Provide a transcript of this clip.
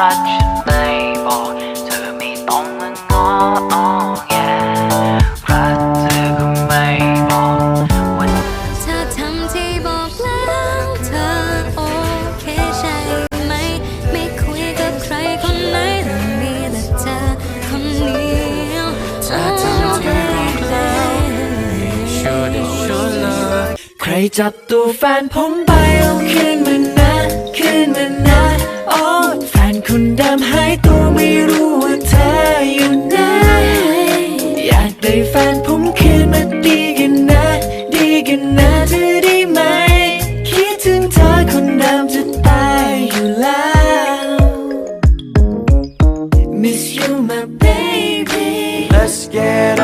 รักฉันไม่บอก เธอไม่ต้องมาง้ออ้อแงรักเธอก็ไม่บอกว่าเธอทำที่บอกแล้วเธอโอเคใช่ไหม ไม่คุยกับใครคนไหนแต่มีแต่เธอคนเดียวเธอทำที่บอกแล้วม่ชัวร์ได้ชัวร์เลยใครจับตัวแฟนผมไปเอาคืนมา คนดำหายตัวไม่รู้ว่าเธออยู่ไหน อยากได้แฟนผมคืนมาดีกันนะ ดีกันนะเธอได้ไหม คิดถึงเธอคนดำจะตายอยู่แล้ว Miss you my baby Let's get